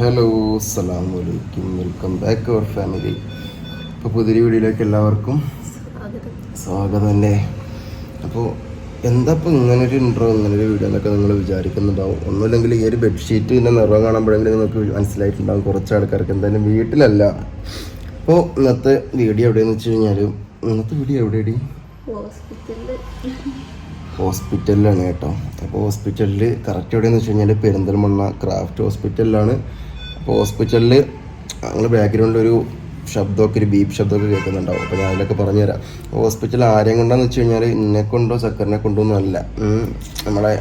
Hello അസ്സാം വലൈക്കും welcome back അവർ family. ഇപ്പോൾ പുതിയ വീഡിയോയിലേക്ക് എല്ലാവർക്കും സ്വാഗതം അല്ലേ? അപ്പോൾ എന്താ ഇപ്പോൾ ഇങ്ങനെ ഒരു ഇൻട്രോ ഇങ്ങനെ ഒരു വീഡിയോ എന്നൊക്കെ നിങ്ങൾ വിചാരിക്കുന്നുണ്ടാവും. ഒന്നുമില്ലെങ്കിൽ ഈ ഒരു ബെഡ്ഷീറ്റിന്റെ നിറം കാണുമ്പോഴെങ്കിലും നിങ്ങൾക്ക് മനസ്സിലായിട്ടുണ്ടാവും കുറച്ച് ആൾക്കാർക്ക്. എന്തായാലും വീട്ടിലല്ല. അപ്പോൾ ഇന്നത്തെ വീഡിയോ എവിടെയെന്ന് വെച്ച് കഴിഞ്ഞാൽ ഇന്നത്തെ വീഡിയോ എവിടെയടി? ഹോസ്പിറ്റലിൽ. ഹോസ്പിറ്റലിലാണ് കേട്ടോ. അപ്പോൾ ഹോസ്പിറ്റലിൽ കറക്റ്റ് എവിടെയെന്ന് വെച്ച് കഴിഞ്ഞാൽ പെരിന്തൽമണ്ണ ക്രാഫ്റ്റ് ഹോസ്പിറ്റലിലാണ്. ഹോസ്പിറ്റലിൽ ഞങ്ങൾ ബാക്ക്ഗ്രൗണ്ടിൽ ഒരു ശബ്ദമൊക്കെ ഒരു ബീപ്പ് ശബ്ദമൊക്കെ കേൾക്കുന്നുണ്ടാവും. അപ്പോൾ ഞാൻ അതിലൊക്കെ പറഞ്ഞുതരാം. ഹോസ്പിറ്റൽ ആരെയും കൊണ്ടാന്ന് വെച്ച് കഴിഞ്ഞാൽ ഇന്നെ കൊണ്ടോ ചക്കറിനെ കൊണ്ടോ ഒന്നുമല്ല നമ്മളെ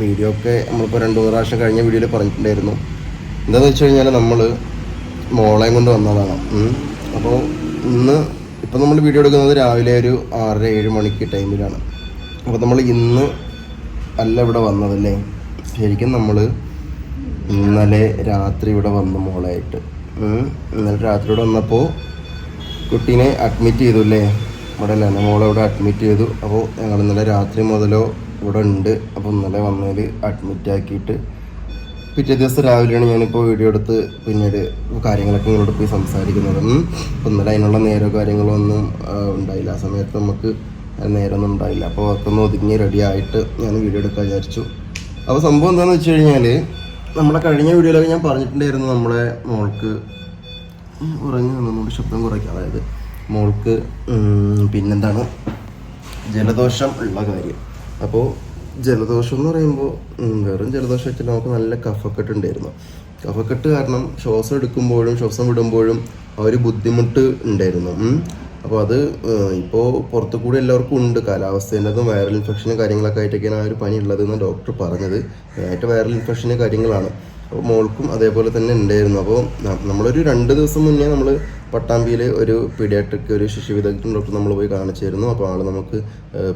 വീഡിയോ ഒക്കെ നമ്മളിപ്പോൾ രണ്ട് മൂന്ന് പ്രാവശ്യം കഴിഞ്ഞ വീഡിയോയിൽ പറഞ്ഞിട്ടുണ്ടായിരുന്നു. എന്താണെന്ന് വെച്ച് കഴിഞ്ഞാൽ നമ്മൾ മോളെയും കൊണ്ട് വന്നതാണ്. അപ്പോൾ ഇന്ന് ഇപ്പം നമ്മൾ വീഡിയോ എടുക്കുന്നത് രാവിലെ ഒരു ആറര ഏഴ് മണിക്ക് ടൈമിലാണ് അപ്പോൾ നമ്മൾ ഇന്ന് അല്ല ഇവിടെ വന്നതല്ലേ ശരിക്കും നമ്മൾ ഇന്നലെ രാത്രി ഇവിടെ വന്നു മോളായിട്ട്. ഇന്നലെ രാത്രി ഇവിടെ വന്നപ്പോൾ കുട്ടീനെ അഡ്മിറ്റ് ചെയ്തു അല്ലേ ഇവിടെ അല്ല? എന്റെ മോളെ ഇവിടെ അഡ്മിറ്റ് ചെയ്തു. അപ്പോൾ ഞങ്ങൾ ഇന്നലെ രാത്രി മുതലോ ഇവിടെ ഉണ്ട്. അപ്പോൾ ഇന്നലെ വന്നതിൽ അഡ്മിറ്റ് ആക്കിയിട്ട് പിറ്റേ ദിവസം രാവിലെയാണ് ഞാനിപ്പോൾ വീഡിയോ എടുത്ത് പിന്നീട് കാര്യങ്ങളൊക്കെ നിങ്ങളോട് പോയി സംസാരിക്കുന്നത്. അപ്പോൾ ഇന്നലെ അതിനുള്ള നേരോ കാര്യങ്ങളോ ഒന്നും ഉണ്ടായില്ല. ആ സമയത്ത് നമുക്ക് നേരമൊന്നും ഉണ്ടായില്ല. അപ്പോൾ ഒന്ന് ഒതുങ്ങി റെഡി ആയിട്ട് ഞാൻ വീഡിയോ എടുക്കാൻ വിചാരിച്ചു. അപ്പോൾ സംഭവം എന്താണെന്ന് വെച്ച് കഴിഞ്ഞാൽ നമ്മളെ കഴിഞ്ഞ വീഡിയോയിലൊക്കെ ഞാൻ പറഞ്ഞിട്ടുണ്ടായിരുന്നു നമ്മളെ മോൾക്ക്. ഉറങ്ങി നിന്നുകൊണ്ട് ശബ്ദം കുറയ്ക്കുക അതായത് മോൾക്ക് പിന്നെന്താണ്? ജലദോഷം ഉള്ള കാര്യം. അപ്പോൾ ജലദോഷം എന്ന് പറയുമ്പോൾ വെറും ജലദോഷം വെച്ചാൽ നമുക്ക് നല്ല കഫക്കെട്ട് ഉണ്ടായിരുന്നു. കഫക്കെട്ട് കാരണം ശ്വാസം എടുക്കുമ്പോഴും ശ്വാസം വിടുമ്പോഴും ആ ഒരു ബുദ്ധിമുട്ട് ഉണ്ടായിരുന്നു. അപ്പോൾ അത് ഇപ്പോൾ പുറത്തു കൂടി എല്ലാവർക്കും ഉണ്ട്. കാലാവസ്ഥേന്റെ അതും വൈറൽ ഇൻഫെക്ഷനും കാര്യങ്ങളൊക്കെ ആയിട്ടൊക്കെയാണ് ആ ഒരു പനി ഉള്ളതെന്ന് ഡോക്ടർ പറഞ്ഞത്. മെയിനായിട്ട് വൈറൽ ഇൻഫെക്ഷന് കാര്യങ്ങളാണ്. അപ്പോൾ മോൾക്കും അതേപോലെ തന്നെ ഉണ്ടായിരുന്നു. അപ്പോൾ നമ്മളൊരു രണ്ട് ദിവസം മുന്നേ നമ്മൾ പട്ടാമ്പിയിൽ ഒരു പീഡിയാട്രിക് ഒരു ശിശു വിദഗ്ധൻ ഡോക്ടർ നമ്മൾ പോയി കാണിച്ചിരുന്നു. അപ്പോൾ ആൾ നമുക്ക്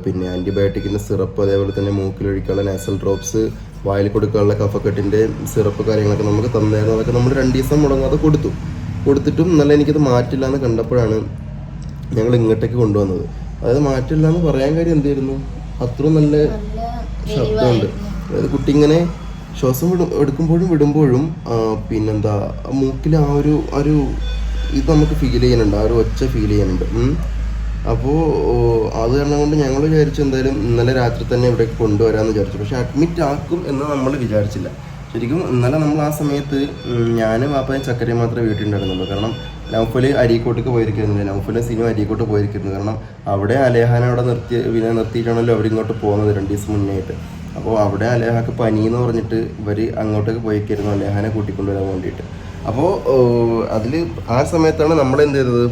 പിന്നെ ആന്റിബയോട്ടിക്കിന്റെ സിറപ്പ് അതേപോലെ തന്നെ മൂക്കിലൊഴിക്കാനുള്ള നാസൽ ഡ്രോപ്സ് വായിൽ കൊടുക്കാനുള്ള കഫക്കെട്ടിന്റെ സിറപ്പ് കാര്യങ്ങളൊക്കെ നമുക്ക് തന്നായിരുന്നു. അതൊക്കെ നമ്മൾ രണ്ട് ദിവസം മുടങ്ങാതെ കൊടുത്തു. കൊടുത്തിട്ടും നല്ല എനിക്കത് മാറ്റില്ല എന്ന് കണ്ടപ്പോഴാണ് ഞങ്ങൾ ഇങ്ങോട്ടേക്ക് കൊണ്ടുവന്നത്. അതായത് മാറ്റില്ല എന്ന് പറയാൻ കാര്യം എന്തായിരുന്നു? അത്രയും നല്ല ശബ്ദമുണ്ട്. അതായത് കുട്ടി ഇങ്ങനെ ശ്വാസം വിടും എടുക്കുമ്പോഴും വിടുമ്പോഴും പിന്നെന്താ മൂക്കിൽ ആ ഒരു ഒരു ഇത് നമുക്ക് ഫീൽ ചെയ്യുന്നുണ്ട്. ആ ഒരു ഒച്ച ഫീൽ ചെയ്യുന്നുണ്ട്. അപ്പോൾ അത് കാരണം കൊണ്ട് ഞങ്ങൾ വിചാരിച്ചു എന്തായാലും ഇന്നലെ രാത്രി തന്നെ ഇവിടെ കൊണ്ടുവരാമെന്ന് വിചാരിച്ചു. പക്ഷെ അഡ്മിറ്റ് ആക്കും എന്ന് നമ്മൾ വിചാരിച്ചില്ല. ശരിക്കും ഇന്നലെ നമ്മൾ ആ സമയത്ത് ഞാനും പാപ്പയും ചക്കരയും മാത്രമേ വീട്ടിലുണ്ടായിരുന്നുള്ളൂ. കാരണം നൗഫൽ അരീക്കോട്ടേക്ക് പോയിരിക്കുന്നില്ല നൗഫൽ സിനിമ അരീക്കോട്ട് പോയിരിക്കുന്നു. കാരണം അവിടെ അലേഹാനെ അവിടെ നിർത്തി പിന്നെ നിർത്തിയിട്ടാണല്ലോ അവരിങ്ങോട്ട് പോകുന്നത് രണ്ട് ദിവസം മുന്നേ ആയിട്ട് അപ്പോൾ അവിടെ അലേഹാക്ക് പനി എന്ന് പറഞ്ഞിട്ട് ഇവർ അങ്ങോട്ടേക്ക് പോയിക്കായിരുന്നു അലേഹാനെ കൂട്ടിക്കൊണ്ടുവരാൻ വേണ്ടിയിട്ട്. അപ്പോൾ അതിൽ ആ സമയത്താണ് നമ്മൾ എന്ത് ചെയ്തത്?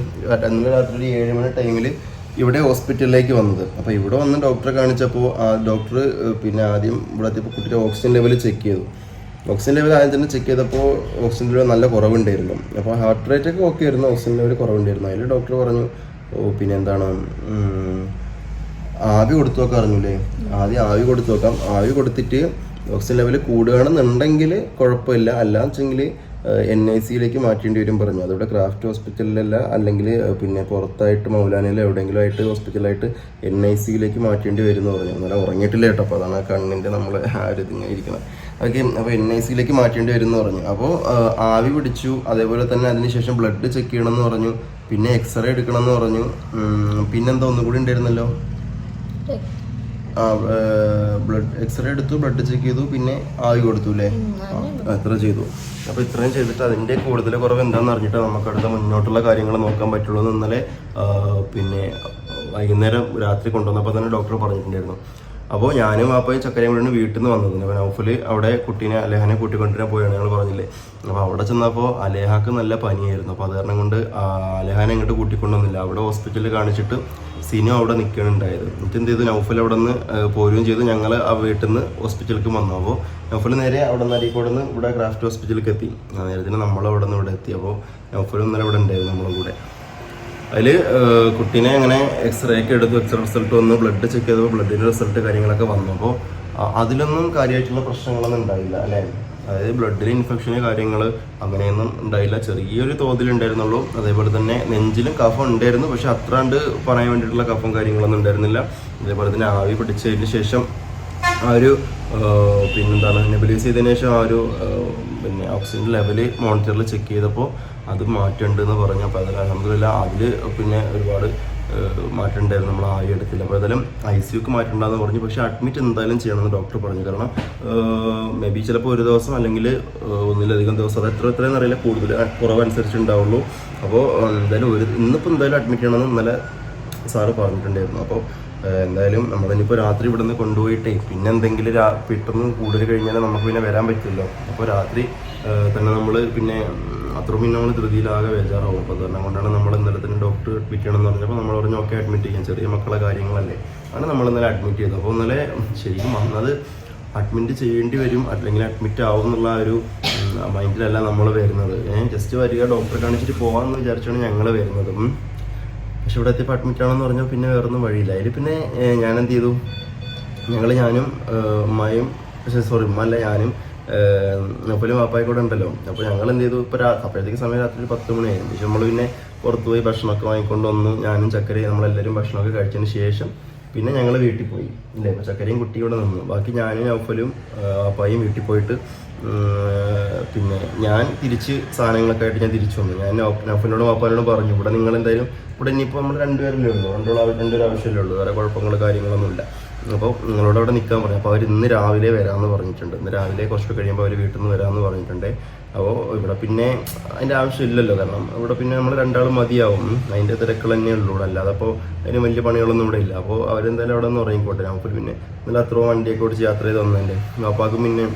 അന്ന് രാത്രി ഒരു ഏഴ് മണി ടൈമിൽ ഇവിടെ ഹോസ്പിറ്റലിലേക്ക് വന്നത്. അപ്പോൾ ഇവിടെ വന്ന് ഡോക്ടറെ കാണിച്ചപ്പോൾ ആ ഡോക്ടർ പിന്നെ ആദ്യം ഇവിടെ കുട്ടിയുടെ ഓക്സിജൻ ലെവൽ ചെക്ക് ചെയ്തു. ഓക്സിജൻ ലെവൽ ആദ്യം തന്നെ ചെക്ക് ചെയ്തപ്പോൾ ഓക്സിജൻ ലെവൽ നല്ല കുറവുണ്ടായിരുന്നു. അപ്പോൾ ഹാർട്ട് റേറ്റ് ഒക്കെ ഓക്കെ ആയിരുന്നു ഓക്സിജൻ ലെവൽ കുറവുണ്ടായിരുന്നു. അതിൽ ഡോക്ടർ പറഞ്ഞു ഓ പിന്നെ എന്താണ്? ആവി കൊടുത്തു നോക്കാൻ അറിഞ്ഞൂലേ ആദ്യം ആവി കൊടുത്തു നോക്കാം. ആവി കൊടുത്തിട്ട് ഓക്സിജൻ ലെവൽ കൂടുകയാണെന്നുണ്ടെങ്കിൽ കുഴപ്പമില്ല. അല്ലാന്ന് വെച്ചെങ്കിൽ എൻ ഐ സിയിലേക്ക് മാറ്റേണ്ടി വരും പറഞ്ഞു. അതിവിടെ ക്രാഫ്റ്റ് ഹോസ്പിറ്റലിലല്ല അല്ലെങ്കിൽ പിന്നെ പുറത്തായിട്ട് മൗലാനയിലോ എവിടെയെങ്കിലും ആയിട്ട് ഹോസ്പിറ്റലായിട്ട് എൻ ഐ സിയിലേക്ക് മാറ്റേണ്ടി വരും എന്ന് പറഞ്ഞു. അന്നേരം ഉറങ്ങിയിട്ടില്ല കേട്ടോ. അപ്പോൾ അതാണ് കണ്ണിന്റെ നമ്മൾ ആ ഒരു ഇതിങ്ങനെ ഇരിക്കുന്നത് ഓക്കെ അപ്പോൾ എൻ ഐ സിയിലേക്ക് മാറ്റേണ്ടി വരും എന്ന് പറഞ്ഞു അപ്പോൾ ആവി പിടിച്ചു. അതേപോലെ തന്നെ അതിനുശേഷം ബ്ലഡ് ചെക്ക് ചെയ്യണം എന്ന് പറഞ്ഞു. പിന്നെ എക്സ്റേ എടുക്കണം എന്ന് പറഞ്ഞു പിന്നെന്താ ഒന്നുകൂടി ഉണ്ടായിരുന്നല്ലോ? ആ ബ്ലഡ് എക്സ്റേ എടുത്തു ബ്ലഡ് ചെക്ക് ചെയ്തു പിന്നെ ആവി കൊടുത്തു അല്ലേ? എത്ര ചെയ്തു. അപ്പോൾ ഇത്രയും ചെയ്തിട്ട് അതിന്റെ കൂടുതൽ കുറവ് എന്താണെന്ന് അറിഞ്ഞിട്ട് നമുക്ക് അടുത്ത മുന്നോട്ടുള്ള കാര്യങ്ങൾ നോക്കാൻ പറ്റുള്ളൂ എന്ന് ഇന്നലെ പിന്നെ വൈകുന്നേരം രാത്രി കൊണ്ടുവന്നപ്പോൾ തന്നെ ഡോക്ടർ പറഞ്ഞിട്ടുണ്ടായിരുന്നു. അപ്പോൾ ഞാനും വാപ്പയും ചക്കരയും കൂടെ വീട്ടിൽ നിന്ന് വന്നത് അപ്പോൾ നൗഫൽ അവിടെ കുട്ടീനെ അലേഹനെ കൂട്ടിക്കൊണ്ടിരാൻ പോയാണ് ഞങ്ങൾ പറഞ്ഞില്ലേ. അപ്പോൾ അവിടെ ചെന്നപ്പോൾ അലേഹാക്ക് നല്ല പനിയായിരുന്നു. അപ്പോൾ അത് കാരണം കൊണ്ട് അലേഹാനെ ഇങ്ങോട്ട് കൂട്ടിക്കൊണ്ടുവന്നില്ല. അവിടെ ഹോസ്പിറ്റലിൽ കാണിച്ചിട്ട് സിനു അവിടെ നിൽക്കണുണ്ടായത് എന്നിട്ട് എന്ത് ചെയ്തു? നൗഫൽ അവിടെ നിന്ന് പോരുകയും ചെയ്തു. ഞങ്ങൾ ആ വീട്ടിൽ നിന്ന് ഹോസ്പിറ്റലിലേക്ക് വന്നു. അപ്പോൾ നൗഫൽ നേരെ അവിടെ നിന്ന് അരീക്കോട് നിന്ന് ഇവിടെ ക്രാഫ്റ്റ് ഹോസ്പിറ്റലിലേക്ക് എത്തി. ആ നേരത്തിന് നമ്മൾ അവിടെ നിന്ന് ഇവിടെ എത്തി. അപ്പോൾ നൗഫൽ ഇന്നലെ ഇവിടെ ഉണ്ടായിരുന്നു നമ്മളെ കൂടെ. അതിൽ കുട്ടീനെ അങ്ങനെ എക്സ്റേ ഒക്കെ എടുത്തു എക്സ്റേ റിസൾട്ട് വന്നു ബ്ലഡ് ചെക്ക് ചെയ്തപ്പോൾ ബ്ലഡിന്റെ റിസൾട്ട് കാര്യങ്ങളൊക്കെ വന്നപ്പോൾ അതിലൊന്നും കാര്യമായിട്ടുള്ള പ്രശ്നങ്ങളൊന്നും ഉണ്ടായില്ല അല്ലേ? അതായത് ബ്ലഡിൽ ഇൻഫെക്ഷന് കാര്യങ്ങൾ അങ്ങനെയൊന്നും ഉണ്ടായില്ല. ചെറിയൊരു തോതിൽ ഉണ്ടായിരുന്നുള്ളൂ അതേപോലെ തന്നെ നെഞ്ചിലും കഫം ഉണ്ടായിരുന്നു. പക്ഷെ അത്രാണ്ട് പറയാൻ വേണ്ടിയിട്ടുള്ള കഫം കാര്യങ്ങളൊന്നും ഉണ്ടായിരുന്നില്ല. അതേപോലെ തന്നെ ആവി പിടിച്ചതിന് ശേഷം ആ ഒരു പിന്നെന്താണ് നെബിലൈസ് ചെയ്തതിന് ശേഷം ആ ഒരു പിന്നെ ഓക്സിജൻ ലെവൽ മോണിറ്ററിൽ ചെക്ക് ചെയ്തപ്പോൾ അത് മാറ്റമുണ്ട് എന്ന് പറഞ്ഞു. അപ്പോൾ അതിൽ അലഹമില്ല അതിൽ പിന്നെ ഒരുപാട് ആ, മാറ്റം ഉണ്ടായിരുന്നു നമ്മൾ ആയി എടുത്തില്ല. അപ്പോൾ ഏതായാലും ഐ സി യുക്ക് മാറ്റം ഉണ്ടാകുന്ന പറഞ്ഞു. പക്ഷേ അഡ്മിറ്റ് എന്തായാലും ചെയ്യണമെന്ന് ഡോക്ടർ പറഞ്ഞു. കാരണം മേ ബി ചിലപ്പോൾ ഒരു ദിവസം അല്ലെങ്കിൽ ഒന്നിലധികം ദിവസം അത് എത്ര എത്രയെന്ന് അറിയില്ല. കൂടുതൽ കുറവനുസരിച്ച് ഉണ്ടാവുള്ളൂ. അപ്പോൾ എന്തായാലും ഒരു ഇന്നിപ്പോൾ എന്തായാലും അഡ്മിറ്റ് ചെയ്യണമെന്ന് ഇന്നലെ സാറ് പറഞ്ഞിട്ടുണ്ടായിരുന്നു. അപ്പോൾ എന്തായാലും നമ്മളിനിപ്പോൾ രാത്രി ഇവിടെ നിന്ന് കൊണ്ടുപോയിട്ടേ പിന്നെ എന്തെങ്കിലും പെട്ടെന്ന് കൂടുതൽ കഴിഞ്ഞാൽ നമുക്ക് പിന്നെ വരാൻ പറ്റില്ലല്ലോ. അപ്പോൾ രാത്രി തന്നെ നമ്മൾ പിന്നെ അത്ര പിന്നെ നമ്മൾ ധൃതിയിലാകെ ബേജാറാവും. അപ്പോൾ അതുകൊണ്ട് കൊണ്ടാണ് നമ്മൾ ഇന്നലെ തന്നെ ഡോക്ടർ അഡ്മിറ്റ് ചെയ്യണമെന്ന് പറഞ്ഞപ്പോൾ നമ്മൾ പറഞ്ഞു ഓക്കെ അഡ്മിറ്റ് ചെയ്യാം. ചെറിയ മക്കളെ കാര്യങ്ങളല്ലേ. ആണ് നമ്മൾ ഇന്നലെ അഡ്മിറ്റ് ചെയ്തത്. അപ്പോൾ ഇന്നലെ ശരിക്കും വന്നത് അഡ്മിറ്റ് ചെയ്യേണ്ടി വരും അല്ലെങ്കിൽ അഡ്മിറ്റ് ആവും എന്നുള്ള ഒരു മൈൻഡിലല്ല നമ്മൾ വരുന്നത്. ജസ്റ്റ് വരിക ഡോക്ടറെ കാണിച്ചിട്ട് പോകാമെന്ന് വിചാരിച്ചാണ് ഞങ്ങൾ വരുന്നത്. പക്ഷെ ഇവിടെ എത്തിയപ്പോൾ അഡ്മിറ്റ് ആണെന്ന് പറഞ്ഞാൽ പിന്നെ വേറൊന്നും വഴിയില്ല. അതിൽ പിന്നെ ഞാൻ എന്ത് ചെയ്തു? ഞങ്ങൾ ഞാനും ഉമ്മയും പക്ഷേ സോറി ഉമ്മ അല്ല ഞാനും നൊപ്പലും വാപ്പായി കൂടെ ഉണ്ടല്ലോ. അപ്പോൾ ഞങ്ങൾ എന്ത് ചെയ്തു ഇപ്പോൾ അപ്പോഴത്തേക്ക് സമയം രാത്രി പത്ത് മണിയായിരുന്നു പക്ഷെ നമ്മൾ പിന്നെ പുറത്ത് പോയി ഭക്ഷണമൊക്കെ വാങ്ങിക്കൊണ്ട് വന്ന് ഞാനും ചക്കരയും നമ്മളെല്ലാവരും ഭക്ഷണമൊക്കെ കഴിച്ചതിന് ശേഷം പിന്നെ ഞങ്ങൾ വീട്ടിൽ പോയി. ഇല്ലേ? ചക്കരയും കുട്ടിയും കൂടെ നിന്നു. ബാക്കി ഞാനും നൗഫലും വാപ്പായും വീട്ടിൽ പോയിട്ട് പിന്നെ ഞാൻ തിരിച്ച് സാധനങ്ങളൊക്കെ ആയിട്ട് ഞാൻ തിരിച്ചു വന്നു. ഞാൻ നഫിനോടും വാപ്പാനോടും പറഞ്ഞു ഇവിടെ നിങ്ങൾ എന്തായാലും ഇവിടെ ഇനിയിപ്പോൾ നമ്മൾ രണ്ടുപേരല്ലേ ഉള്ളൂ. രണ്ടോളം രണ്ടൊരു ആവശ്യമല്ലേ ഉള്ളൂ. വേറെ കുഴപ്പങ്ങൾ കാര്യങ്ങളൊന്നുമില്ല അപ്പോൾ നിങ്ങളോട് അവിടെ നിൽക്കാൻ പറഞ്ഞു. അപ്പോൾ അവർ ഇന്ന് രാവിലെ വരാമെന്ന് പറഞ്ഞിട്ടുണ്ട്. ഇന്ന് രാവിലെ കുറച്ച് കഴിയുമ്പോൾ അവർ വീട്ടിൽ നിന്ന് വരാമെന്ന് പറഞ്ഞിട്ടുണ്ട്. അപ്പോൾ ഇവിടെ പിന്നെ അതിന്റെ ആവശ്യമില്ലല്ലോ കാരണം ഇവിടെ പിന്നെ നമ്മൾ രണ്ടാളും മതിയാവും. അതിന്റെ തിരക്കുകൾ തന്നെ ഉള്ളൂ ഇവിടെ. അല്ലാതെ അപ്പോൾ അതിന് വലിയ പണികളൊന്നും ഇവിടെ ഇല്ല. അപ്പോൾ അവരെന്തായാലും അവിടെ നിന്ന് ഉറങ്ങിക്കോട്ടെ. നമുക്ക് പിന്നെ നല്ല അത്രയും വണ്ടിയൊക്കെ ഓടിച്ച് യാത്ര ചെയ്ത് വന്നതിന്റെ അപ്പാക്കും പിന്നെ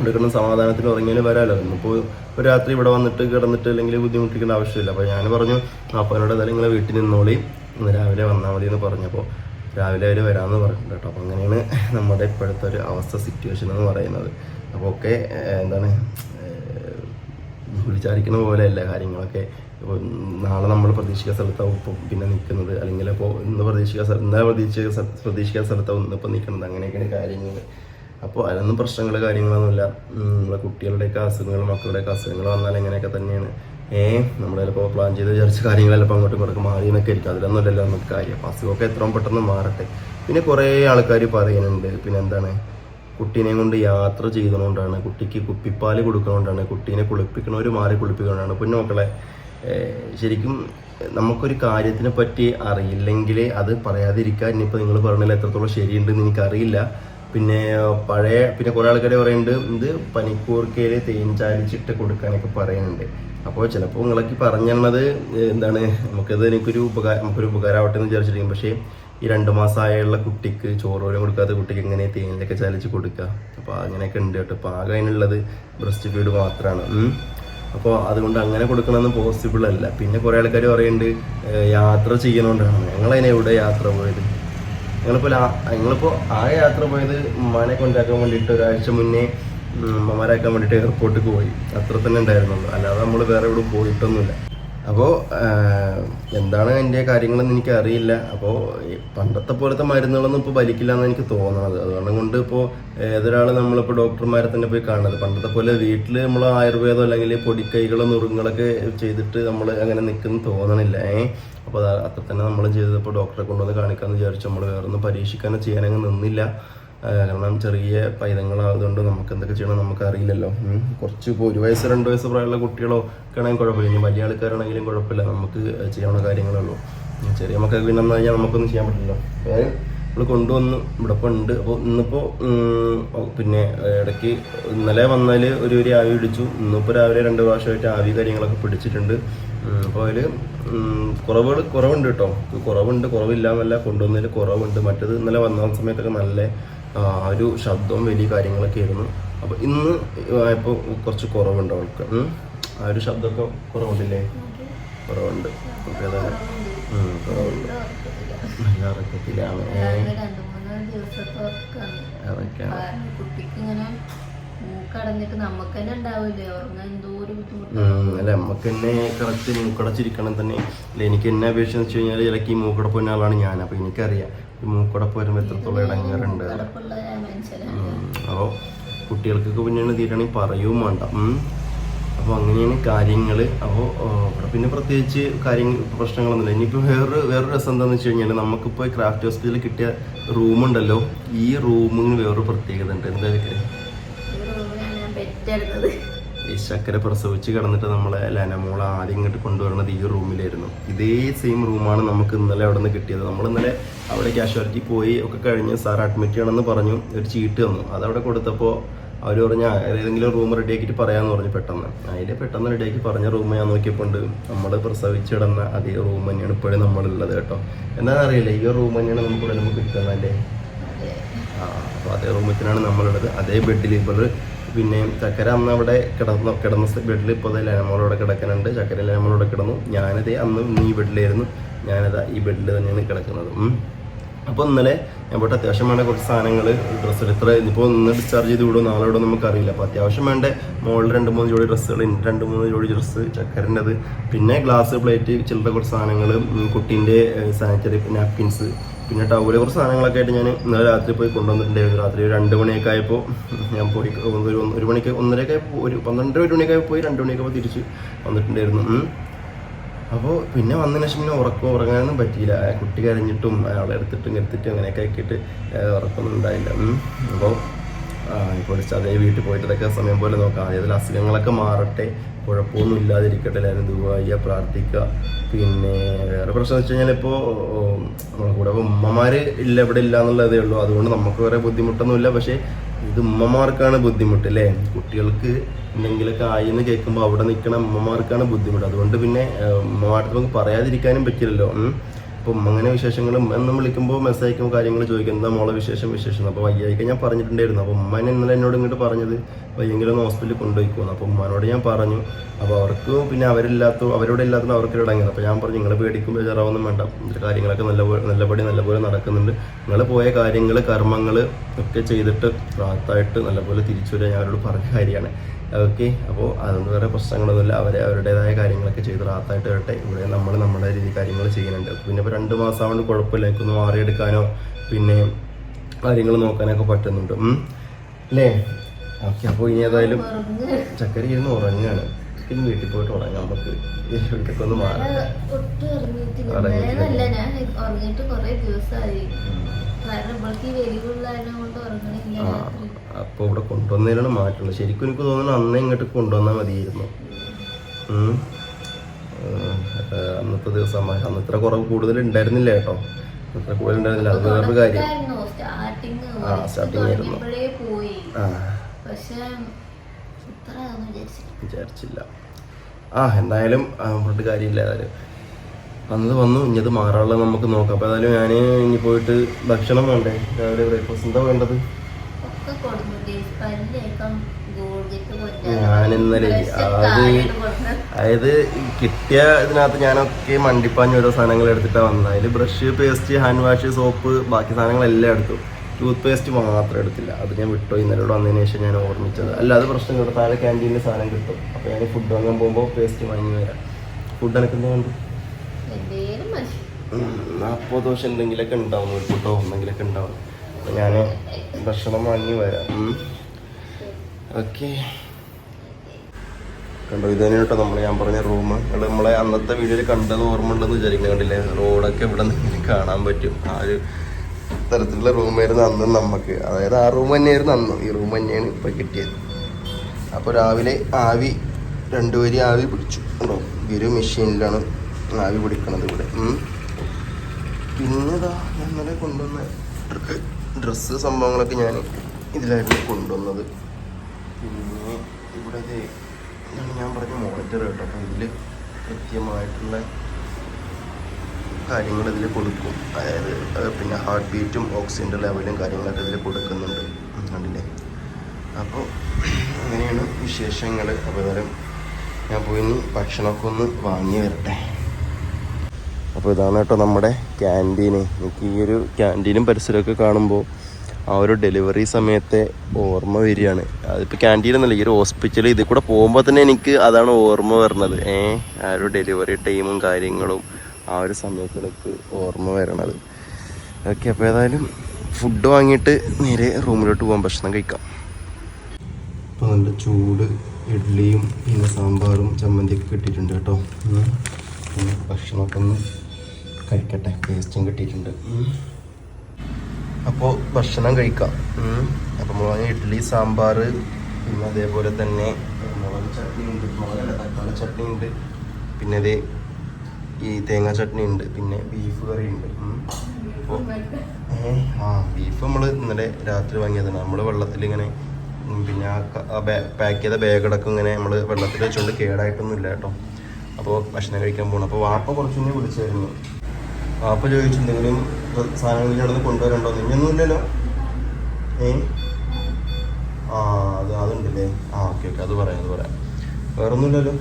എടുക്കുന്ന സമാധാനത്തിന് ഉറങ്ങിയാലും വരാമല്ലോ ഒരു രാത്രി ഇവിടെ വന്നിട്ട് കിടന്നിട്ട് അല്ലെങ്കിൽ ബുദ്ധിമുട്ടിക്കേണ്ട ആവശ്യമില്ല. അപ്പോൾ ഞാൻ പറഞ്ഞു അപ്പനോട് എന്തായാലും നിങ്ങളെ വീട്ടിൽ നിന്നോളി. ഇന്ന് രാവിലെ വന്നാൽ മതി എന്ന് പറഞ്ഞപ്പോൾ രാവിലെ അവർ വരാമെന്ന് പറഞ്ഞിട്ടുണ്ട് കേട്ടോ. അപ്പോൾ അങ്ങനെയാണ് നമ്മുടെ ഇപ്പോഴത്തെ ഒരു അവസ്ഥ സിറ്റുവേഷൻ എന്ന് പറയുന്നത്. അപ്പോൾ ഒക്കെ എന്താണ് വിചാരിക്കുന്ന പോലെയല്ല കാര്യങ്ങളൊക്കെ. ഇപ്പോൾ നാളെ നമ്മൾ പ്രതീക്ഷിക്കുന്ന സ്ഥലത്താവും ഇപ്പം പിന്നെ നിൽക്കുന്നത്. അല്ലെങ്കിൽ ഇപ്പോൾ ഇന്ന് പ്രതീക്ഷിക്കുന്ന സ്ഥലം ഇന്നലെ പ്രതീക്ഷിക്കുന്ന പ്രതീക്ഷിക്കുന്ന സ്ഥലത്താവും ഇന്നിപ്പോൾ നിൽക്കുന്നത്. അങ്ങനെയൊക്കെയാണ് കാര്യങ്ങൾ അപ്പോൾ അതിനൊന്നും പ്രശ്നങ്ങൾ കാര്യങ്ങളൊന്നുമില്ല. നമ്മളെ കുട്ടികളുടെയൊക്കെ അസുഖങ്ങൾ മക്കളുടെയൊക്കെ അസുഖങ്ങൾ വന്നാൽ എങ്ങനെയൊക്കെ തന്നെയാണ്. ഏ നമ്മൾ ചിലപ്പോൾ പ്ലാൻ ചെയ്ത് വിചാരിച്ച കാര്യങ്ങൾ ചിലപ്പോൾ അങ്ങോട്ടും ഇങ്ങോട്ടും മാറി എന്നൊക്കെ ഇരിക്കും അതിലൊന്നുമില്ലല്ലോ നമുക്ക് കാര്യം. അപ്പോൾ അസുഖമൊക്കെ എത്രയും പെട്ടെന്ന് മാറട്ടെ. പിന്നെ കുറേ ആൾക്കാർ പറയുന്നുണ്ട്. പിന്നെ എന്താണ്? കുട്ടീനെ കൊണ്ട് യാത്ര ചെയ്തുകൊണ്ടാണ് കുട്ടിക്ക് കുപ്പിപ്പാൽ കൊടുക്കുന്നതുകൊണ്ടാണ് കുട്ടീനെ കുളിപ്പിക്കണവർ മാറി കുളിപ്പിക്കുന്നതുകൊണ്ടാണ് പിന്നെ മക്കളെ ശരിക്കും നമുക്കൊരു കാര്യത്തിനെ പറ്റി അറിയില്ലെങ്കിൽ അത് പറയാതിരിക്കാൻ ഇനിയിപ്പോൾ നിങ്ങൾ പറഞ്ഞാൽ എത്രത്തോളം ശരിയുണ്ടെന്ന് എനിക്കറിയില്ല. പിന്നെ പഴയ പിന്നെ കുറേ ആൾക്കാർ പറയുന്നുണ്ട് ഇത് പനിക്കൂർക്കയിൽ തേൻ ചാലിച്ചിട്ട് കൊടുക്കാനൊക്കെ പറയുന്നുണ്ട്. അപ്പോൾ ചിലപ്പോൾ നിങ്ങളൊക്കെ പറഞ്ഞത് എന്താണ് നമുക്കത് എനിക്കൊരു ഉപകാരം നമുക്കൊരു ഉപകാരമാവട്ടെ എന്ന് വിചാരിച്ചിരിക്കും. പക്ഷേ ഈ രണ്ട് മാസമായുള്ള കുട്ടിക്ക് ചോറോലും കൊടുക്കാത്ത കുട്ടിക്ക് എങ്ങനെ തേനിലൊക്കെ ചാലിച്ച് കൊടുക്കുക അപ്പോൾ അങ്ങനെയൊക്കെ ഉണ്ട് കേട്ടോ. അപ്പോൾ ആകെ അതിനുള്ളത് ബ്രസ്റ്റ് ഫീഡ് മാത്രമാണ്. അപ്പോൾ അതുകൊണ്ട് അങ്ങനെ കൊടുക്കണമെന്ന് പോസിബിൾ അല്ല. പിന്നെ കുറേ ആൾക്കാർ പറയുന്നുണ്ട് യാത്ര ചെയ്യണോണ്ടാണ്. ഞങ്ങളതിനെ എവിടെ യാത്ര പോയത്? ഞങ്ങളിപ്പോൾ ഞങ്ങളിപ്പോൾ ആ യാത്ര പോയത് ഉമ്മാനെ കൊണ്ടാക്കാൻ വേണ്ടിയിട്ട് ഒരാഴ്ച മുന്നേ ഉമ്മമാരാക്കാൻ വേണ്ടിയിട്ട് എയർപോർട്ടിൽ പോയി. അത്ര തന്നെ ഉണ്ടായിരുന്നുള്ളൂ. അല്ലാതെ നമ്മൾ വേറെ എവിടെ പോയിട്ടൊന്നുമില്ല. അപ്പോൾ എന്താണ് അതിന്റെ കാര്യങ്ങളെന്ന് എനിക്ക് അറിയില്ല അപ്പോൾ പണ്ടത്തെ പോലത്തെ മരുന്നുകളൊന്നും ഇപ്പോൾ വലിക്കില്ല എന്ന് എനിക്ക് തോന്നുന്നത് അതുകൊണ്ട് കൊണ്ട് ഇപ്പോൾ ഏതൊരാൾ നമ്മളിപ്പോൾ ഡോക്ടർമാരെ തന്നെ പോയി കാണുന്നത് പണ്ടത്തെ പോലെ വീട്ടിൽ നമ്മൾ ആയുർവേദം അല്ലെങ്കിൽ പൊടിക്കൈകളോ നുറുങ്ങളൊക്കെ ചെയ്തിട്ട് നമ്മൾ അങ്ങനെ നിൽക്കുന്നു തോന്നണില്ല. ഏഹ് അപ്പോൾ അത് അത്ര തന്നെ നമ്മൾ ചെയ്തപ്പോൾ ഡോക്ടറെ കൊണ്ടുവന്ന് കാണിക്കാമെന്ന് വിചാരിച്ചു നമ്മൾ വേറൊന്നും പരീക്ഷിക്കാനോ ചെയ്യാനങ്ങ് നിന്നില്ല. കാരണം ചെറിയ പൈതങ്ങളായതുകൊണ്ട് നമുക്ക് എന്തൊക്കെ ചെയ്യണം നമുക്ക് അറിയില്ലല്ലോ കുറച്ച് ഇപ്പോൾ ഒരു വയസ്സ് രണ്ട് വയസ്സ് പ്രായമുള്ള കുട്ടികളോ ഒക്കെ ആണെങ്കിൽ കുഴപ്പമില്ല. ഇനി വലിയ ആൾക്കാരാണെങ്കിലും കുഴപ്പമില്ല. നമുക്ക് ചെയ്യാവുന്ന കാര്യങ്ങളുള്ളൂ ചെറിയ മക്കൾക്ക് പിന്നെ എന്ന് കഴിഞ്ഞാൽ നമുക്കൊന്നും ചെയ്യാൻ പറ്റില്ല നമ്മൾ കൊണ്ടുവന്ന്. ഇവിടെ ഇപ്പോൾ ഉണ്ട്. അപ്പോൾ ഇന്നിപ്പോൾ പിന്നെ ഇടയ്ക്ക് ഇന്നലെ വന്നാൽ ഒരു ഒരു ആവി പിടിച്ചു. ഇന്നിപ്പോൾ രാവിലെ രണ്ട് പ്രാവശ്യമായിട്ട് ആവി കാര്യങ്ങളൊക്കെ പിടിച്ചിട്ടുണ്ട്. അപ്പോൾ അതിൽ കുറവുകൾ കുറവുണ്ട് കേട്ടോ. കുറവുണ്ട് കുറവില്ല എന്നല്ല കൊണ്ടുവന്നതിൽ കുറവുണ്ട്. മറ്റത് ഇന്നലെ വന്ന സമയത്തൊക്കെ നല്ല ഒരു ശബ്ദവും വലിയ കാര്യങ്ങളൊക്കെ ആയിരുന്നു. അപ്പോൾ ഇന്ന് ഇപ്പോൾ കുറച്ച് കുറവുണ്ട് അവൾക്ക്. ആ ഒരു ശബ്ദമൊക്കെ കുറവുണ്ടല്ലേ? കുറവുണ്ട്. ഓക്കെ അതെ കുറവുണ്ട്. നമുക്ക് തന്നെ കറക്റ്റ് മൂക്കടച്ചിരിക്കണം അല്ല എനിക്ക് എന്നെ അപേക്ഷിച്ച് വെച്ച് കഴിഞ്ഞാൽ ഈ മൂക്കടപ്പ് ആളാണ് ഞാൻ. അപ്പോൾ എനിക്കറിയാം. ഈ മൂക്കടപ്പ് വരുമ്പോൾ എത്രത്തോളം ഇടങ്ങാറുണ്ട്. അപ്പോൾ കുട്ടികൾക്കൊക്കെ പിന്നെയാണ് തീരാണെങ്കിൽ പറയുകയും വേണ്ട. അപ്പോൾ അങ്ങനെയാണ് കാര്യങ്ങൾ അപ്പോൾ പിന്നെ പ്രത്യേകിച്ച് കാര്യങ്ങൾ പ്രശ്നങ്ങളൊന്നുമില്ല. ഇനിയിപ്പോൾ വേറൊരു വേറൊരു രസം എന്താണെന്ന് വെച്ച് കഴിഞ്ഞാൽ നമുക്കിപ്പോൾ ക്രാഫ്റ്റ് ഹോസ്പിറ്റലിൽ കിട്ടിയ റൂമുണ്ടല്ലോ. ഈ റൂമിന് വേറൊരു പ്രത്യേകത ഉണ്ട്. എന്താ വെച്ചാൽ ഈ ചക്കര പ്രസവിച്ച് കിടന്നിട്ട് നമ്മളെ ലനമോൾ ആദ്യം ഇങ്ങോട്ട് കൊണ്ടുവരുന്നത് ഈ റൂമിലായിരുന്നു. ഇതേ സെയിം റൂമാണ് നമുക്ക് ഇന്നലെ അവിടെ നിന്ന് കിട്ടിയത്. നമ്മൾ ഇന്നലെ അവിടെ ക്യാഷ്വാലിറ്റി പോയി ഒക്കെ കഴിഞ്ഞ് സാർ അഡ്മിറ്റ് ചെയ്യണമെന്ന് പറഞ്ഞു. ഒരു ചീട്ട് തന്നു. അതവിടെ കൊടുത്തപ്പോൾ അവർ പറഞ്ഞ ഏതെങ്കിലും റൂം റെഡിയാക്കിയിട്ട് പറയാമെന്ന് പറഞ്ഞു പെട്ടെന്ന്. അതിൽ പെട്ടെന്ന് റെഡിയാക്കി പറഞ്ഞ റൂം ഞാൻ നോക്കിയപ്പോൾ നമ്മൾ പ്രസവിച്ച് കിടന്ന അതേ റൂം തന്നെയാണ് ഇപ്പോഴും നമ്മളുള്ളത് കേട്ടോ. എന്താണെന്ന് അറിയില്ല? ഈ റൂം തന്നെയാണ് നമുക്ക് ഇവിടെ നമുക്ക് കിട്ടുന്നത് അല്ലേ? ആ അപ്പോൾ അതേ റൂമത്തിനാണ് നമ്മളുള്ളത്. അതേ ബെഡിൽ ഇപ്പോൾ പിന്നെ ചക്കര അന്ന് അവിടെ കിടന്ന കിടന്ന ബെഡിൽ ഇപ്പോൾ ലെനമോളോടെ കിടക്കുന്നുണ്ട്. ചക്കര ലെനമോളോടെ കിടന്നു. ഞാനതേ അന്ന് ഇന്ന് ഈ ബെഡിലായിരുന്നു. ഞാനതാ ഈ ബെഡിൽ തന്നെയാണ് കിടക്കുന്നത്. അപ്പോൾ ഇന്നലെ ഞാൻ പോയിട്ട് അത്യാവശ്യം വേണ്ട കുറച്ച് സാധനങ്ങൾ ഡ്രസ്സ് ഇത്ര ഇപ്പോൾ ഇന്ന് ഡിസ്ചാർജ് ചെയ്ത് വിടും നാളെ നമുക്കറിയില്ല. അപ്പോൾ അത്യാവശ്യം വേണ്ട മോളിൽ രണ്ട് മൂന്ന് ജോഡി ഡ്രസ്സുകൾ രണ്ട് മൂന്ന് ജോഡി ഡ്രസ്സ് ചക്കരന്റെത്. പിന്നെ ഗ്ലാസ് പ്ലേറ്റ് ചില്ലറ കുറച്ച് സാധനങ്ങൾ കുട്ടീന്റെ സാനിറ്ററി നാപ്കിൻസ് പിന്നെ ടൗലെ കുറച്ച് സാധനങ്ങളൊക്കെ ആയിട്ട് ഞാൻ ഇന്നലെ രാത്രി പോയി കൊണ്ടുവന്നിട്ടുണ്ടായിരുന്നു. രാത്രി രണ്ട് മണിയൊക്കെ ആയപ്പോൾ ഞാൻ പോയി ഒരു ഒരു മണിക്ക് ഒന്നരയൊക്കെ ഒരു പന്ത്രണ്ടര ഒരു മണിയൊക്കെ പോയി രണ്ട് മണിയൊക്കെ തിരിച്ച് വന്നിട്ടുണ്ടായിരുന്നു. അപ്പോൾ പിന്നെ വന്നതിന് ശേഷം പിന്നെ ഉറക്കം ഉറങ്ങാനൊന്നും പറ്റിയില്ല. കുട്ടി കരഞ്ഞിട്ടും അയാളെ എടുത്തിട്ടും എടുത്തിട്ടും അങ്ങനെയൊക്കെ ആക്കിയിട്ട് ഉറക്കമൊന്നും ഉണ്ടായില്ല. അപ്പോൾ ഇപ്പോൾ അതേ വീട്ടിൽ പോയിട്ട് ഇതൊക്കെ സമയം പോലെ നോക്കാം. ഏതെങ്കിലും അസുഖങ്ങളൊക്കെ മാറട്ടെ. കുഴപ്പമൊന്നും ഇല്ലാതിരിക്കട്ടെ എല്ലാവരും ദുബായ പ്രാർത്ഥിക്കുക. പിന്നെ വേറെ പ്രശ്നം വെച്ച് കഴിഞ്ഞാൽ ഇപ്പോൾ നമ്മളെ കൂടെ ഉമ്മമാർ ഇല്ല ഇവിടെ ഇല്ല എന്നുള്ളതേ ഉള്ളൂ. അതുകൊണ്ട് നമുക്ക് വേറെ ബുദ്ധിമുട്ടൊന്നുമില്ല പക്ഷേ ഇത് ഉമ്മമാർക്കാണ് ബുദ്ധിമുട്ട് അല്ലേ? കുട്ടികൾക്ക് എന്തെങ്കിലുമൊക്കെ ആയിന്ന് കേൾക്കുമ്പോൾ അവിടെ നിൽക്കണ ഉമ്മമാർക്കാണ് ബുദ്ധിമുട്ട്. അതുകൊണ്ട് പിന്നെ ഉമ്മമാർക്ക് നമുക്ക് പറയാതിരിക്കാനും പറ്റില്ലല്ലോ. അപ്പം അങ്ങനെ വിശേഷങ്ങളും എന്ന് വിളിക്കുമ്പോൾ മെസ്സേജ് അയക്കും കാര്യങ്ങൾ ചോദിക്കും. എന്താ മോളെ വിശേഷം വിശേഷം? അപ്പോൾ വയ്യായിക്കാൻ ഞാൻ പറഞ്ഞിട്ടുണ്ടായിരുന്നു. അപ്പോൾ ഉമ്മനെ ഇന്നലെ എന്നോട് ഇങ്ങോട്ട് പറഞ്ഞത് വയ്യെങ്കിലും ഹോസ്പിറ്റലിൽ കൊണ്ടുപോയിക്കോന്ന് അപ്പോൾ ഉമ്മനോട് ഞാൻ പറഞ്ഞു അപ്പോൾ അവർക്ക് പിന്നെ അവരില്ലാത്ത അവരോട് ഇല്ലാത്തത് അവർക്ക് ഇടങ്ങിയത് അപ്പോൾ ഞാൻ പറഞ്ഞു നിങ്ങൾ പേടിക്കും ബേജാറാവൊന്നും വേണ്ട. ഇതിന്റെ കാര്യങ്ങളൊക്കെ നല്ല നല്ലപടി നല്ലപോലെ നടക്കുന്നുണ്ട്. നിങ്ങൾ പോയ കാര്യങ്ങൾ കർമ്മങ്ങൾ ഒക്കെ ചെയ്തിട്ട് പ്രാത്തായിട്ട് നല്ലപോലെ തിരിച്ചു വരാൻ ഞാൻ അവരോട് പറഞ്ഞ കാര്യമാണ്. ഓക്കെ അപ്പോൾ അതൊന്നും വേറെ പ്രശ്നങ്ങളൊന്നുമില്ല. അവരെ അവരുടേതായ കാര്യങ്ങളൊക്കെ ചെയ്ത് റാത്തായിട്ട് വരട്ടെ. ഇവിടെ നമ്മൾ നമ്മുടെ രീതി കാര്യങ്ങൾ ചെയ്യുന്നുണ്ട്. പിന്നെ ഇപ്പോൾ രണ്ട് മാസം കൊണ്ട് കുഴപ്പമില്ല. എനിക്കൊന്ന് മാറിയെടുക്കാനോ പിന്നെ കാര്യങ്ങൾ നോക്കാനൊക്കെ പറ്റുന്നുണ്ട്. അല്ലേ? ഓക്കെ അപ്പോൾ ഇനി ഏതായാലും ചക്കരി ഇരുന്ന് ഉറങ്ങാണ്. പിന്നെ വീട്ടിൽ പോയിട്ട് ഉറങ്ങാം. നമുക്ക് വീട്ടിലേക്ക് ഒന്ന് മാറാം. ഉറങ്ങിയിട്ട് കുറെ ദിവസമായി കാരണം നമ്മൾക്ക് ഈ വെലിവുള്ള കൊണ്ട് ഉറങ്ങണില്ല ആ. രാത്രി. അപ്പോൾ ഇവിടെ കൊണ്ടുവന്നതിലാണ് മാറ്റുള്ളത് ശരിക്കും എനിക്ക് തോന്നുന്നു അന്നേ ഇങ്ങോട്ട് കൊണ്ടുവന്നാൽ മതിയായിരുന്നു. അന്നത്തെ ദിവസം അന്ന് ഇത്ര കുറവ് കൂടുതൽ ഉണ്ടായിരുന്നില്ല കേട്ടോ. അത്ര കൂടുതൽ ഉണ്ടായിരുന്നില്ല. അത് വേറൊരു കാര്യം. ആ, സ്റ്റാർട്ടിങ് ആയിരുന്നു. ആ. വിചാരിച്ചില്ല. ആ എന്തായാലും പറഞ്ഞിട്ട് കാര്യമില്ല. ഏതായാലും വന്നത് വന്നു ഇനി അത് മാറാനുള്ളത് നമുക്ക് നോക്കാം. അപ്പോൾ ഏതായാലും ഞാൻ ഇനി പോയിട്ട് ഭക്ഷണം വേണ്ടേ? രാവിലെ ബ്രേക്ക്ഫാസ്റ്റ് എന്താ വേണ്ടത്? ഇന്നലെ അത് അതായത് കിട്ടിയ ഇതിനകത്ത് ഞാനൊക്കെ മണ്ടിപ്പാഞ്ഞ് ഓരോ സാധനങ്ങൾ എടുത്തിട്ടാണ് വന്നത്. അതിൽ brush paste hand wash soap ബാക്കി സാധനങ്ങളെല്ലാം എടുത്തു. ടൂത്ത് പേസ്റ്റ് മാത്രം എടുത്തില്ല. അത് ഞാൻ വിട്ടു. ഇന്നലെ ഇവിടെ വന്നതിന് ശേഷം ഞാൻ ഓർമ്മിച്ചത്. അല്ലാതെ പ്രശ്നം ഇവിടെ താഴെ ക്യാന്റീനിൽ സാധനം കിട്ടും. അപ്പോൾ ഞാൻ ഫുഡ് വാങ്ങാൻ പോകുമ്പോൾ പേസ്റ്റ് വാങ്ങി വരാം. ഫുഡ് എനിക്ക് എന്താ വേണ്ടത് നാൽപ്പത് ദോശ എന്തെങ്കിലുമൊക്കെ ഉണ്ടാവും. നൂൽക്കൂട്ടോ എന്തെങ്കിലുമൊക്കെ ഉണ്ടാവും. അപ്പോൾ ഞാൻ ഭക്ഷണം വാങ്ങി വരാം. ഓക്കെ. കണ്ടോ ഇത് കേട്ടോ നമ്മൾ ഞാൻ പറഞ്ഞ റൂം നിങ്ങൾ നമ്മളെ അന്നത്തെ വീഡിയോയിൽ കണ്ടത് ഓർമ്മ ഉണ്ടെന്ന് വിചാരിക്കുന്നത് കണ്ടില്ലേ? റോഡൊക്കെ ഇവിടെ നിന്ന് കാണാൻ പറ്റും. ആ ഒരു തരത്തിലുള്ള റൂമായിരുന്നു അന്ന് നമുക്ക് അതായത് ആ റൂം തന്നെയായിരുന്നു അന്ന്. ഈ റൂം തന്നെയാണ് ഇപ്പോൾ കിട്ടിയത്. അപ്പോൾ രാവിലെ ആവി രണ്ടു വരി ആവി പിടിച്ചു. കണ്ടോ? ഈ ഒരു മെഷീനിലാണ് ആവി പിടിക്കണത് ഇവിടെ. പിന്നെതാ ഞാൻ ഇന്നലെ കൊണ്ടുവന്ന ഡ്രസ്സ് സംഭവങ്ങളൊക്കെ ഞാൻ ഇതിലായിരുന്നു കൊണ്ടുവന്നത്. പിന്നെ ഇവിടെ ഞാൻ പറഞ്ഞ മോണിറ്റർ കേട്ടോ. അപ്പോൾ ഇതിൽ കൃത്യമായിട്ടുള്ള കാര്യങ്ങൾ ഇതിൽ കൊടുക്കും. അതായത് പിന്നെ ഹാർട്ട് ബീറ്റും ഓക്സിജന്റെ ലെവലും കാര്യങ്ങളൊക്കെ ഇതിൽ കൊടുക്കുന്നുണ്ട്. കണ്ടില്ലേ? അപ്പോൾ അങ്ങനെയാണ് വിശേഷങ്ങൾ. അപ്പോൾ ഞാൻ പോയി ഭക്ഷണമൊക്കെ ഒന്ന് വാങ്ങി വരട്ടെ. അപ്പോൾ ഇതാണ് കേട്ടോ നമ്മുടെ ക്യാന്റീന് എനിക്ക് ഈ ഒരു ക്യാന്റീനും പരിസരമൊക്കെ കാണുമ്പോൾ ആ ഒരു ഡെലിവറി സമയത്തെ ഓർമ്മ വരികയാണ്. അതിപ്പോൾ ക്യാന്റീൻ എന്നല്ല ഈ ഒരു ഹോസ്പിറ്റൽ ഇതിൽ കൂടെ പോകുമ്പോൾ തന്നെ എനിക്ക് അതാണ് ഓർമ്മ വരുന്നത്. ഏ ആ ഒരു ഡെലിവറി ടൈമും കാര്യങ്ങളും ആ ഒരു സമയത്തിലേക്ക് ഓർമ്മ വരണത്. ഓക്കെ അപ്പോൾ ഏതായാലും ഫുഡ് വാങ്ങിയിട്ട് നേരെ റൂമിലോട്ട് പോകാൻ ഭക്ഷണം കഴിക്കാം. ഇപ്പോൾ നല്ല ചൂട് ഇഡ്ഡലിയും പിന്നെ സാമ്പാറും ചമ്മന്തിയൊക്കെ കിട്ടിയിട്ടുണ്ട് കേട്ടോ. ഭക്ഷണമൊക്കെ ഒന്ന് കഴിക്കട്ടെ ടേസ്റ്റും കിട്ടിയിട്ടുണ്ട്. അപ്പോൾ ഭക്ഷണം കഴിക്കാം. ഉം. അപ്പോൾ മുളക് ഇഡ്ഡലി സാമ്പാർ പിന്നെ അതേപോലെ തന്നെ മുളക് ചട്നി ഉണ്ട്. മുളകല്ല തക്കാളി ചട്നി ഉണ്ട്. പിന്നെ അതേ ഈ തേങ്ങാ ചട്നി ഉണ്ട്. പിന്നെ ബീഫ് കറി ഉണ്ട്. അപ്പോൾ ആ ബീഫ് നമ്മൾ ഇന്നലെ രാത്രി വാങ്ങിയതാണ്. നമ്മൾ വെള്ളത്തിൽ ഇങ്ങനെ പിന്നെ ആ പാക്ക് ചെയ്ത ബാഗ് അടക്കം ഇങ്ങനെ നമ്മൾ വെള്ളത്തിൽ വെച്ചുകൊണ്ട് കേടായിട്ടൊന്നും ഇല്ല കേട്ടോ. അപ്പോൾ ഭക്ഷണം കഴിക്കാൻ പോകണം അപ്പോൾ വാപ്പ കുറച്ചുകൂടി വിളിച്ചായിരുന്നു. വാപ്പ ചോദിച്ചു എന്തെങ്കിലും സാധനങ്ങൾ ഇവിടെ നിന്ന് കൊണ്ടുവരണ്ടോ നിന്നൊന്നുമില്ലല്ലോ ഏ? ആ അത് അതുണ്ടല്ലേ? ആ ഓക്കെ ഓക്കെ അത് പറയാം അത് പറയാം. വേറൊന്നുമില്ലല്ലോ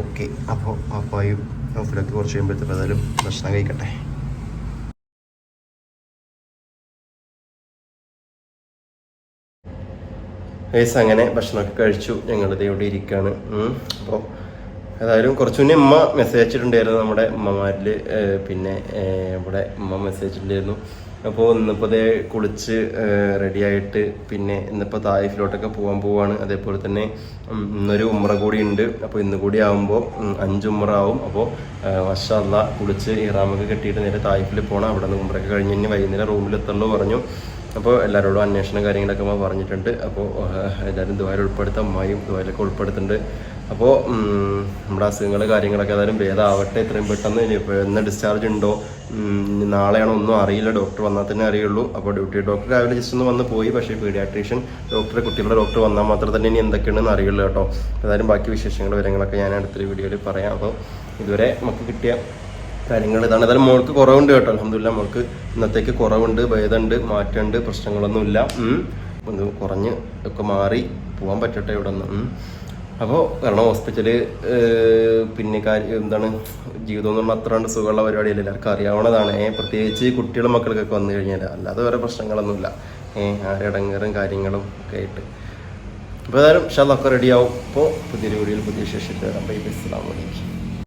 ഓക്കെ അപ്പോൾ പാപ്പായും നോക്കിലൊക്കെ കുറച്ച് കഴിയുമ്പോഴത്തേക്കും ഏതായാലും ഭക്ഷണം കഴിക്കട്ടെ. ഏസ് അങ്ങനെ ഭക്ഷണമൊക്കെ കഴിച്ചു. ഞങ്ങളിത് ഇവിടെ ഇരിക്കുകയാണ്. അപ്പോൾ ഏതായാലും കുറച്ചു മുന്നേ ഉമ്മ മെസ്സേജ് അയച്ചിട്ടുണ്ടായിരുന്നു നമ്മുടെ ഉമ്മമാരിൽ പിന്നെ ഇവിടെ ഉമ്മ മെസ്സേജ് അയച്ചിട്ടുണ്ടായിരുന്നു അപ്പോൾ ഇന്നിപ്പോൾ ദേ കുളിച്ച് റെഡി ആയിട്ട് പിന്നെ ഇന്നിപ്പോൾ തായിഫിലോട്ടൊക്കെ പോകാൻ പോവാണ്. അതേപോലെ തന്നെ ഇന്നൊരു ഉമ്ര കൂടി ഉണ്ട്. അപ്പോൾ ഇന്ന് കൂടി ആകുമ്പോൾ അഞ്ച് ഉമ്ര ആവും. അപ്പോൾ മഷാല്ല കുളിച്ച് ഇറാമൊക്കെ കെട്ടിയിട്ട് നേരെ തായിഫിൽ പോകണം അവിടെ നിന്ന് ഉമ്രൊക്കെ കഴിഞ്ഞ് ഇനി വൈകുന്നേരം റൂമിലെത്തുള്ളൂ പറഞ്ഞു. അപ്പോൾ എല്ലാവരോടും അന്വേഷണം കാര്യങ്ങളൊക്കെ പറഞ്ഞിട്ടുണ്ട്. അപ്പോൾ എല്ലാവരും ദുബായിൽ ഉൾപ്പെടുത്താം. അമ്മായും ദുബായിലൊക്കെ ഉൾപ്പെടുത്തുന്നുണ്ട്. അപ്പോൾ നമ്മുടെ അസുഖങ്ങൾ കാര്യങ്ങളൊക്കെ ഏതായാലും ഭേദമാവട്ടെ എത്രയും പെട്ടെന്ന്. ഇനി എന്ന് ഡിസ്ചാർജ് ഉണ്ടോ? നാളെയാണോ ഒന്നും അറിയില്ല. ഡോക്ടർ വന്നാൽ തന്നെ അറിയുള്ളൂ. അപ്പോൾ ഡ്യൂട്ടി ഡോക്ടർ രാവിലെ ജസ്റ്റ് ഒന്ന് വന്ന് പോയി. പക്ഷേ പീഡിയാട്രീഷ്യൻ ഡോക്ടർ കുട്ടികളുടെ ഡോക്ടർ വന്നാൽ മാത്രം തന്നെ ഇനി എന്തൊക്കെയാണെന്ന് അറിയുള്ളൂ കേട്ടോ. ഏതായാലും ബാക്കി വിശേഷങ്ങൾ വിവരങ്ങളൊക്കെ ഞാൻ അടുത്തൊരു വീഡിയോയിൽ പറയാം. അപ്പോൾ ഇതുവരെ നമുക്ക് കിട്ടിയ കാര്യങ്ങൾ ഇതാണ്. ഏതായാലും മോൾക്ക് കുറവുണ്ട് കേട്ടോ. അലഹമില്ല മോൾക്ക് ഇന്നത്തേക്ക് കുറവുണ്ട് ഭേദമുണ്ട് മാറ്റമുണ്ട് പ്രശ്നങ്ങളൊന്നുമില്ല. ഒന്ന് കുറഞ്ഞ് ഒക്കെ മാറി പോകാൻ പറ്റട്ടെ ഇവിടെ നിന്ന് അപ്പോൾ കാരണം ഹോസ്പിറ്റൽ പിന്നെ കാര്യം എന്താണ് ജീവിതം എന്ന് പറഞ്ഞാൽ അത്ര കണ്ട് സുഖമുള്ള പരിപാടിയല്ല. എല്ലാവർക്കും അറിയാവുന്നതാണ്. പ്രത്യേകിച്ച് കുട്ടികളും മക്കൾക്കൊക്കെ വന്നു കഴിഞ്ഞാൽ അല്ലാതെ വേറെ പ്രശ്നങ്ങളൊന്നുമില്ല. ഏഹ് ആരടങ്ങറും കാര്യങ്ങളും ഒക്കെ ആയിട്ട്. അപ്പോൾ ഏതായാലും ഷാലൊക്കെ റെഡിയാവും അപ്പോൾ പുതിയ വീഡിയോയിൽ പുതിയ ശേഷിച്ച് വരാം. ബൈ